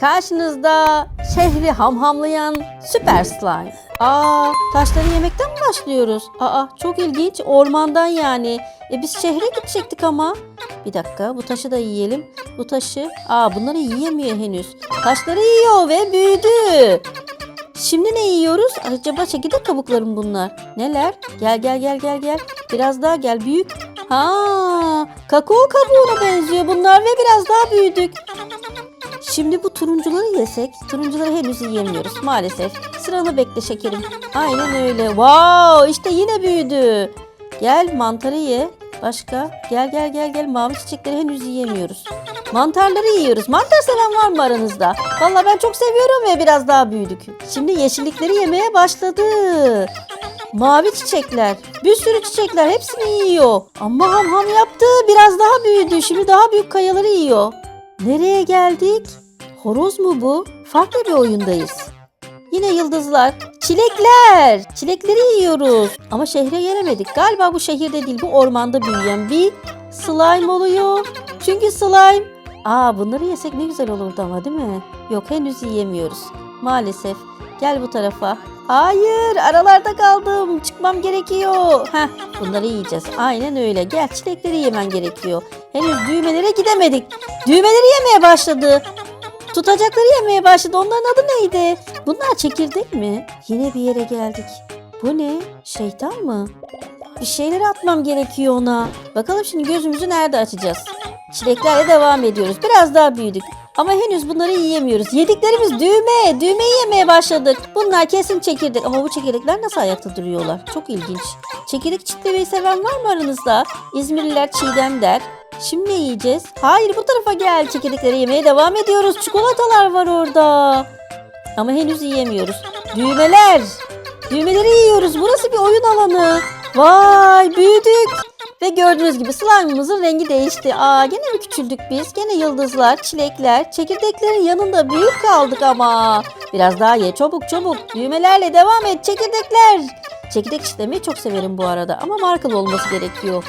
karşınızda şehri hamhamlayan süper slime. Aa taşları yemekten mi başlıyoruz? Aa çok ilginç ormandan yani. E biz şehre gidecektik ama. Bir dakika bu taşı da yiyelim. Bu taşı. Aa bunları yiyemiyor henüz. Taşları yiyor ve büyüdü. Şimdi ne yiyoruz? Acaba çekirdek kabukları mı bunlar? Neler? Gel gel gel gel gel. Biraz daha gel büyük. Ha, kakao kabuğuna benziyor bunlar ve biraz daha büyüdük. Şimdi bu turuncuları yesek, turuncuları henüz yiyemiyoruz maalesef. Sıranı bekle şekerim. Aynen öyle. Wow, işte yine büyüdü. Gel mantarı ye. Başka? Gel gel gel gel. Mavi çiçekleri henüz yiyemiyoruz. Mantarları yiyoruz. Mantar seven var mı aranızda? Vallahi ben çok seviyorum ve biraz daha büyüdük. Şimdi yeşillikleri yemeye başladı. Mavi çiçekler. Bir sürü çiçekler hepsini yiyor. Ama ham ham yaptı. Biraz daha büyüdü. Şimdi daha büyük kayaları yiyor. Nereye geldik? Horoz mu bu? Farklı bir oyundayız. Yine yıldızlar. Çilekler. Çilekleri yiyoruz. Ama şehre gelemedik. Galiba bu şehirde değil bu ormanda büyüyen bir slime oluyor. Çünkü slime. Aa bunları yesek ne güzel olurdu ama değil mi? Yok henüz yiyemiyoruz. Maalesef. Gel bu tarafa. Hayır aralarda kaldım. Çıkmam gerekiyor. Heh bunları yiyeceğiz. Aynen öyle. Gel çilekleri yemen gerekiyor. Henüz düğmelere gidemedik. Düğmeleri yemeye başladı. Tutacakları yemeye başladı. Onların adı neydi? Bunlar çekirdek mi? Yine bir yere geldik. Bu ne? Şeytan mı? Bir şeyler atmam gerekiyor ona. Bakalım şimdi gözümüzü nerede açacağız? Çileklerle devam ediyoruz. Biraz daha büyüdük. Ama henüz bunları yiyemiyoruz. Yediklerimiz düğme. Düğmeyi yemeye başladık. Bunlar kesin çekirdek. Ama bu çekirdekler nasıl ayakta duruyorlar? Çok ilginç. Çekirdek çitlemeyi seven var mı aranızda? İzmirliler çiğdem der. Şimdi ne yiyeceğiz? Hayır bu tarafa gel. Çekirdekleri yemeye devam ediyoruz. Çikolatalar var orada. Ama henüz yiyemiyoruz. Düğmeler. Düğmeleri yiyoruz. Burası bir oyun alanı. Vay büyüdük. Ve gördüğünüz gibi slime'ımızın rengi değişti. Aa gene mi küçüldük biz? Gene yıldızlar, çilekler, çekirdeklerin yanında büyük kaldık ama. Biraz daha ye çabuk çabuk. Düğmelerle devam et çekirdekler. Çekirdek çitlemeyi çok severim bu arada ama markalı olması gerekiyor.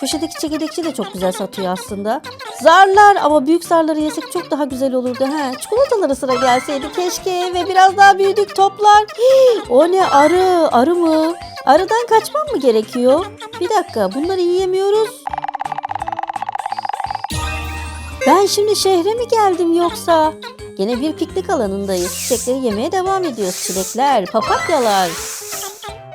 Köşedeki çekirdekçi de çok güzel satıyor aslında. Zarlar ama büyük zarları yesek çok daha güzel olurdu. He, çikolatalara sıra gelseydi keşke ve biraz daha büyüdük toplar. Hii, o ne arı? Arı mı? Arıdan kaçmam mı gerekiyor? Bir dakika bunları yiyemiyoruz. Ben şimdi şehre mi geldim yoksa? Gene bir piknik alanındayız. Çiçekleri yemeye devam ediyoruz. Çilekler, papatyalar.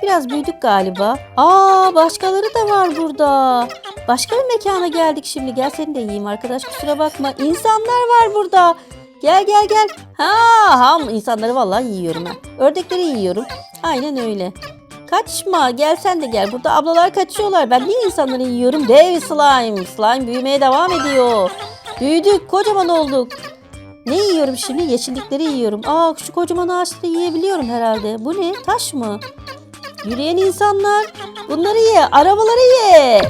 Biraz büyüdük galiba. Aa başkaları da var burada. Başka bir mekana geldik şimdi. Gel seni de yiyeyim arkadaş kusura bakma. İnsanlar var burada. Gel gel gel. Ha ham insanları vallahi yiyorum ha. Ördekleri yiyorum. Aynen öyle. Kaçma gel sen de gel. Burada ablalar kaçıyorlar. Ben niye insanları yiyorum? Dev slime. Slime büyümeye devam ediyor. Büyüdük kocaman olduk. Ne yiyorum şimdi? Yeşillikleri yiyorum. Aa şu kocaman ağaçları yiyebiliyorum herhalde. Bu ne? Taş mı? Yürüyen insanlar. Bunları ye. Arabaları ye.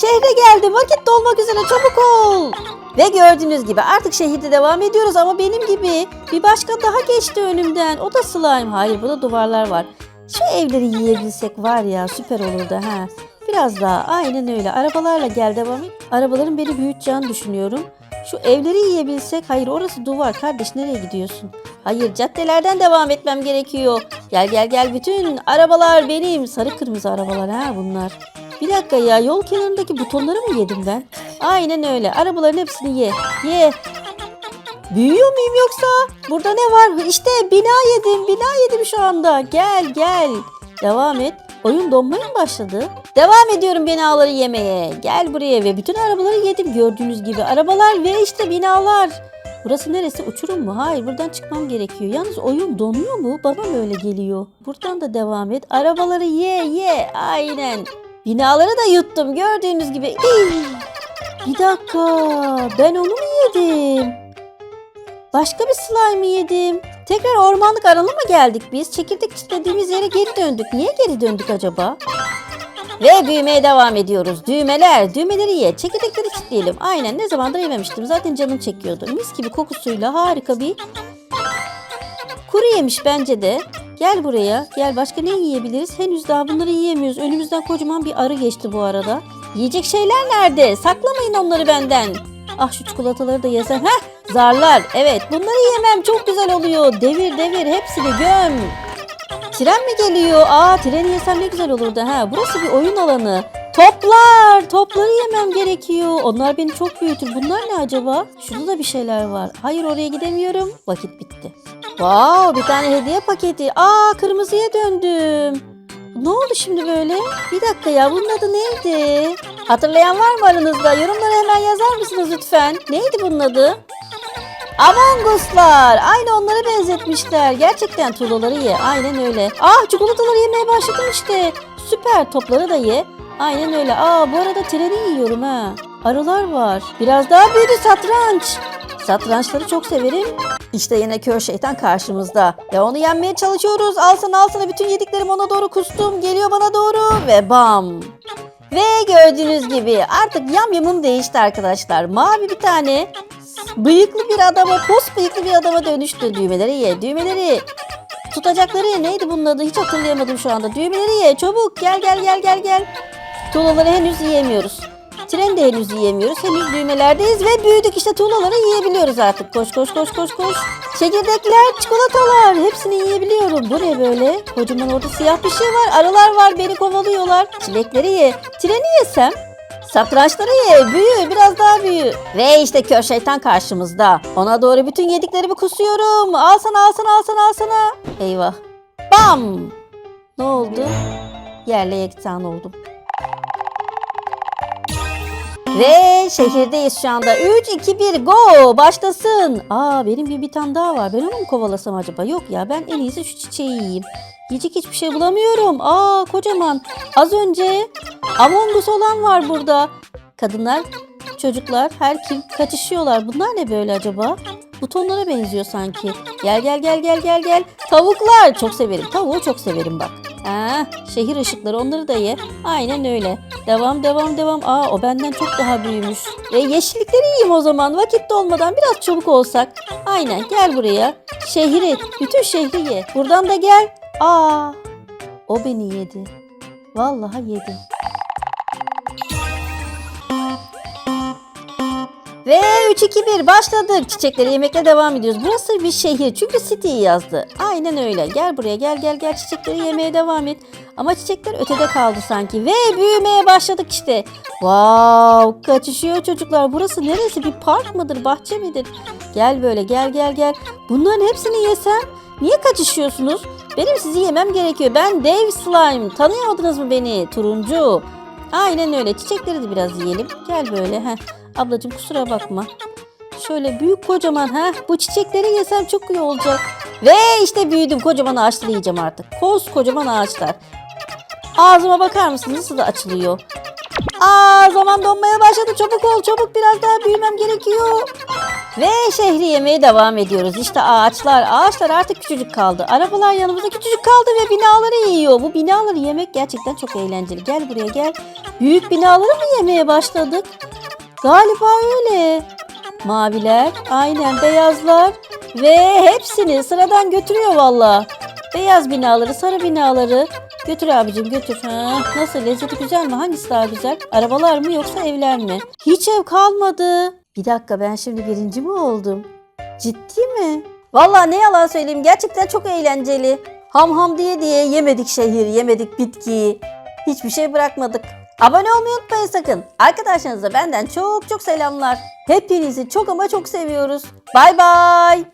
Şehre geldim. Vakit dolmak üzere. Çabuk ol. Ve gördüğünüz gibi artık şehirde devam ediyoruz ama benim gibi bir başka daha geçti önümden. O da slime. Hayır burada duvarlar var. Şu evleri yiyebilsek var ya süper olurdu ha. Biraz daha aynen öyle. Arabalarla gel devam et. Arabaların beni büyüteceğini düşünüyorum. Şu evleri yiyebilsek. Hayır orası duvar. Kardeş nereye gidiyorsun? Hayır caddelerden devam etmem gerekiyor. Gel gel gel bütün arabalar benim. Sarı kırmızı arabalar ha bunlar. Bir dakika ya yol kenarındaki butonları mı yedim ben? Aynen öyle. Arabaların hepsini ye. Ye. Büyüyor muyum yoksa? Burada ne var? İşte bina yedim. Bina yedim şu anda. Gel gel. Devam et. Oyun donmaya mı başladı? Devam ediyorum binaları yemeye. Gel buraya ve bütün arabaları yedim gördüğünüz gibi. Arabalar ve işte binalar. Burası neresi? Uçurum mu? Hayır buradan çıkmam gerekiyor. Yalnız oyun donuyor mu? Bana mı öyle geliyor? Buradan da devam et. Arabaları ye ye. Aynen. Binaları da yuttum gördüğünüz gibi. İy! Bir dakika. Ben onu mu yedim? Başka bir slime yedim. Tekrar ormanlık arana mı geldik biz? Çekirdek çitlediğimiz yere geri döndük. Niye geri döndük acaba? Ve büyümeye devam ediyoruz. Düğmeler, düğmeleri ye. Çekirdekleri çitleyelim. Aynen ne zamandır yememiştim. Zaten canım çekiyordu. Mis gibi kokusuyla harika bir kuru yemiş bence de. Gel buraya. Gel başka ne yiyebiliriz? Henüz daha bunları yiyemiyoruz. Önümüzden kocaman bir arı geçti bu arada. Yiyecek şeyler nerede? Saklamayın onları benden. Ah şu çikolataları da yesem. Heh Zarlar. Evet bunları yemem çok güzel oluyor. Devir devir hepsini göm. Tren mi geliyor? Aa treni yesem ne güzel olurdu. Ha burası bir oyun alanı. Toplar. Topları yemem gerekiyor. Onlar beni çok büyütür. Bunlar ne acaba? Şurada da bir şeyler var. Hayır oraya gidemiyorum. Vakit bitti. Wow bir tane hediye paketi. Aa kırmızıya döndüm. Ne oldu şimdi böyle? Bir dakika ya bunun adı neydi? Hatırlayan var mı aranızda? Yorumlara hemen yazar mısınız lütfen? Neydi bunun adı? Among Us'lar. Aynı onlara benzetmişler. Gerçekten tuğlaları ye. Aynen öyle. Ah çikolataları yemeye başladım işte. Süper topları da ye. Aynen öyle. Aa bu arada treni yiyorum ha. Arılar var. Biraz daha büyüdü satranç. Satrançları çok severim. İşte yine kör şeytan karşımızda. Ve onu yenmeye çalışıyoruz. Alsana alsana bütün yediklerim ona doğru kustum. Geliyor bana doğru ve bam. Ve gördüğünüz gibi artık yamyamım değişti arkadaşlar. Mavi bir tane bıyıklı bir adama, pos bıyıklı bir adama dönüştü. Düğmeleri ye, düğmeleri. Tutacakları ye. Neydi bunun adı? Hiç hatırlayamadım şu anda. Düğmeleri ye. Çabuk gel gel gel gel gel. Tuğlaları henüz yiyemiyoruz. Tren de henüz yiyemiyoruz. Henüz düğmelerdeyiz ve büyüdük işte tuğlaları yiyebiliyoruz artık. Koş koş koş koş koş. Çekirdekler, çikolatalar hepsini yiyebiliyorum. Bu ne böyle? Kocaman orada siyah bir şey var. Arılar var beni kovalıyorlar. Çilekleri ye. Treni yesem Satrançları ye, büyü, biraz daha büyü. Ve işte kör şeytan karşımızda. Ona doğru bütün yediklerimi kusuyorum. Al sana, al sana, al sana, al sana. Eyvah. Bam! Ne oldu? Yerle yeksan oldum. Ve şehirdeyiz şu anda. 3, 2, 1, go! Başlasın. Aa benim bir, bir tane daha var. Ben onu mu kovalasam acaba? Yok ya ben en iyisi şu çiçeği yiyeyim. Yiyecek hiçbir şey bulamıyorum. Aa kocaman. Az önce Among Us olan var burada. Kadınlar, çocuklar, her kim kaçışıyorlar. Bunlar ne böyle acaba? Butonlara benziyor sanki. Gel gel gel gel gel gel. Tavuklar. Çok severim. Tavuğu çok severim bak. Ah, şehir ışıkları onları da ye. Aynen öyle. Devam devam devam. Aa o benden çok daha büyümüş. Ve yeşillikleri yiyeyim o zaman. Vakit dolmadan biraz çabuk olsak. Aynen gel buraya. Şehri, bütün şehri ye. Buradan da gel. Aa o beni yedi. Vallahi yedi. Ve 3 2 1 başladık. Çiçekleri yemekle devam ediyoruz. Burası bir şehir. Çünkü city yazdı. Aynen öyle. Gel buraya gel gel gel çiçekleri yemeye devam et. Ama çiçekler ötede kaldı sanki. Ve büyümeye başladık işte. Wow kaçışıyor çocuklar. Burası neresi? Bir park mıdır? Bahçe midir? Gel böyle gel gel gel. Bunların hepsini yesem niye kaçışıyorsunuz? Benim sizi yemem gerekiyor. Ben Dave Slime. Tanıyamadınız mı beni? Turuncu. Aynen öyle. Çiçekleri de biraz yiyelim. Gel böyle. Heh. Ablacığım kusura bakma. Şöyle büyük kocaman ha bu çiçekleri yesem çok iyi olacak. Ve işte büyüdüm kocaman ağaçları yiyeceğim artık. Koskocaman ağaçlar. Ağzıma bakar mısınız nasıl da açılıyor. Aa zaman donmaya başladı çabuk ol çabuk biraz daha büyümem gerekiyor. Ve şehri yemeye devam ediyoruz. İşte ağaçlar, ağaçlar artık küçücük kaldı. Arabalar yanımızda küçücük kaldı ve binaları yiyor. Bu binaları yemek gerçekten çok eğlenceli. Gel buraya gel. Büyük binaları mı yemeye başladık? Galiba öyle. Maviler, aynen beyazlar ve hepsini sıradan götürüyor valla. Beyaz binaları, sarı binaları götür abicim götür. Ha, nasıl lezzeti güzel mi? Hangisi daha güzel? Arabalar mı yoksa evler mi? Hiç ev kalmadı. Bir dakika ben şimdi birinci mi oldum? Ciddi mi? Valla ne yalan söyleyeyim gerçekten çok eğlenceli. Ham ham diye diye yemedik şehir, yemedik bitkiyi. Hiçbir şey bırakmadık. Abone olmayı unutmayın sakın. Arkadaşlarınıza benden çok çok selamlar. Hepinizi çok ama çok seviyoruz. Bay bay.